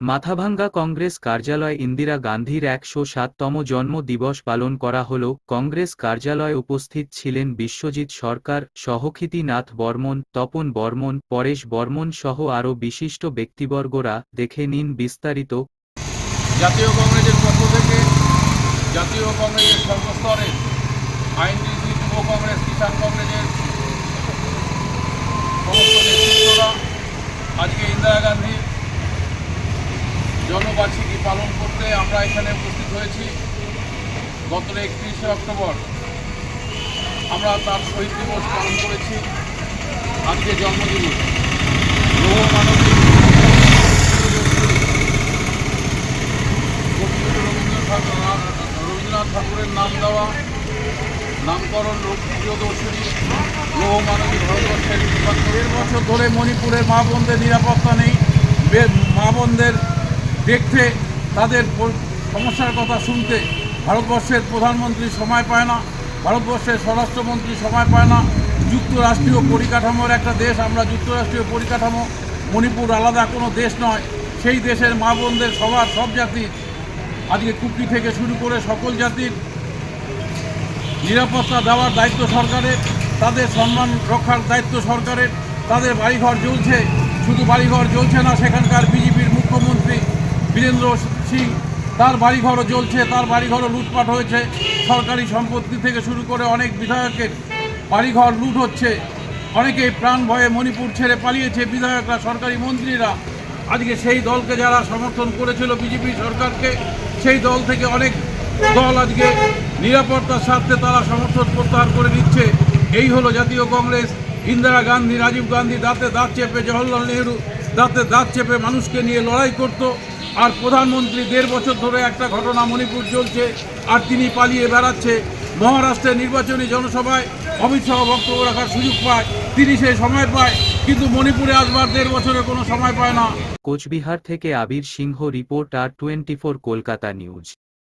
মাথাভাঙ্গা কংগ্রেস কার্যালয় ইন্দিরা গান্ধীর একশো সাততম জন্ম দিবস পালন করা হল। কংগ্রেস কার্যালয়ে উপস্থিত ছিলেন বিশ্বজিৎ সরকার সহক্ষিতি নাথ বর্মন, তপন বর্মন, পরেশ বর্মন সহ আরও বিশিষ্ট ব্যক্তিবর্গরা। দেখে নিন বিস্তারিত। জাতীয় কংগ্রেসের পক্ষ থেকে জাতীয় কংগ্রেসের সর্বস্তরে আইনজীবী যুব কংগ্রেস কিষাণ কংগ্রেসের সমস্ত নেতৃত্বরা আজকে ইন্দিরা গান্ধী জন্মবার্ষিকী পালন করতে আমরা এখানে উপস্থিত হয়েছি। গত একত্রিশে অক্টোবর আমরা তার শহীদ দিবস পালন করেছি। আজকে জন্মদিবস। লৌহ মানবিক রবীন্দ্রনাথ ঠাকুর রবীন্দ্রনাথ ঠাকুরের নাম দেওয়া, নামকরণ প্রিয়দর্শনী লৌহ মানবী ভারতবর্ষের দেড় বছর ধরে মণিপুরের মা বোনদের নিরাপত্তা নেই। মা বোনদের দেখতে তাদের সমস্যার কথা শুনতে ভারতবর্ষের প্রধানমন্ত্রী সময় পায় না, ভারতবর্ষের স্বরাষ্ট্রমন্ত্রী সময় পায় না। যুক্তরাষ্ট্রীয় পরিকাঠামোর একটা দেশ, আমরা যুক্তরাষ্ট্রীয় পরিকাঠামো, মণিপুর আলাদা কোনো দেশ নয়, সেই দেশের মা বোনদের সবার সব জাতির আজকে কুকি থেকে শুরু করে সকল জাতির নিরাপত্তা দেওয়ার দায়িত্ব সরকারের, তাদের সম্মান রক্ষার দায়িত্ব সরকারের, তাদের বাড়িঘর জ্বলছে, শুধু বাড়িঘর জ্বলছে না, সেখানকার বিজেপির মুখ্যমন্ত্রী বীরেন্দ্র সিং, তার বাড়িঘরও জ্বলছে, তার বাড়িঘরও লুটপাট হয়েছে। সরকারি সম্পত্তি থেকে শুরু করে অনেক বিধায়কের বাড়িঘর লুট হচ্ছে। অনেকেই প্রাণ ভয়ে মণিপুর ছেড়ে পালিয়েছে বিধায়করা, সরকারি মন্ত্রীরা। আজকে সেই দলকে যারা সমর্থন করেছিল বিজেপি সরকারকে, সেই দল থেকে অনেক দল আজকে নিরাপত্তার স্বার্থে তারা সমর্থন প্রত্যাহার করে নিচ্ছে। এই হলো জাতীয় কংগ্রেস। ইন্দিরা গান্ধী, রাজীব গান্ধী দাঁতে দাঁত চেপে, জওহরলাল নেহরু দাঁতে দাঁত চেপে মানুষকে নিয়ে লড়াই করত। আর প্রধানমন্ত্রী দেড় বছর ধরে একটা ঘটনা মণিপুর চলছে, আর তিনি পালিয়ে বেড়াচ্ছে। মহারাষ্ট্রের নির্বাচনী জনসভায় অমিত শাহ বক্তব্য রাখার সুযোগ পায়, তিনি সেই সময় পায়, কিন্তু মণিপুরে আসবার দেড় বছরের কোনো সময় পায় না। কোচবিহার থেকে আবির সিংহ রিপোর্ট আর টোয়েন্টি কলকাতা নিউজ।